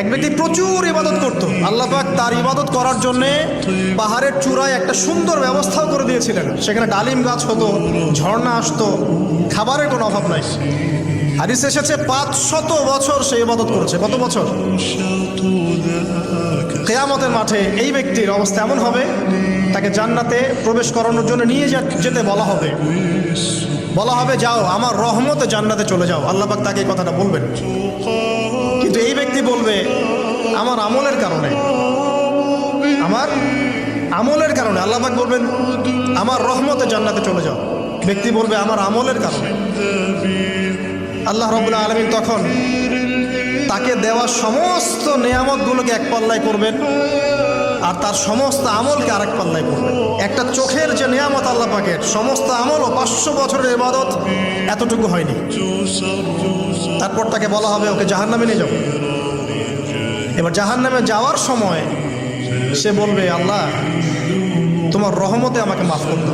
এক ব্যক্তি প্রচুর ইবাদত করত। আল্লাহ পাক তার ইবাদত করার জন্য পাহাড়ের চূড়ায় একটা সুন্দর ব্যবস্থাও করে দিয়েছিলেন। সেখানে ডালিম গাছ হতো, ঝর্ণা আসতো, খাবারের কোনো অভাব নাই। হাদিস এসেছে পাঁচ শত বছর সে ইবাদত করেছে। কত বছর? কেয়ামতের মাঠে এই ব্যক্তির অবস্থা এমন হবে, তাকে জান্নাতে প্রবেশ করানোর জন্য নিয়ে যেতে বলা হবে। বলা হবে, যাও, আমার রহমতে জান্নাতে চলে যাও। আল্লাহ পাক তাকে কথাটা বলবেন। কিন্তু বলবে আমার আমলের কারণে। আমার আমলের কারণে, আল্লাহ পাক বলবেন, আমার রহমতে জান্নাতে চলে যাও। ব্যক্তি বলবে, আমার আমলের কারণে। আল্লাহ রবুল্লা আলমিন তখন তাকে দেওয়া সমস্ত নেয়ামতগুলোকে এক পাল্লায় করবেন আর তার সমস্ত আমলকে আরেক পাল্লায় করবেন। একটা চোখের যে নিয়ামত আল্লাহ পাকের, সমস্ত আমল ও পাঁচশো বছরের ইবাদত এতটুকু হয়নি। তারপর তাকে বলা হবে, ওকে জাহান্নামে নিয়ে যাব এবার জাহান নামে যাওয়ার সময় সে বলবে আল্লাহ তোমার রহমতে আমাকে মাফ করতো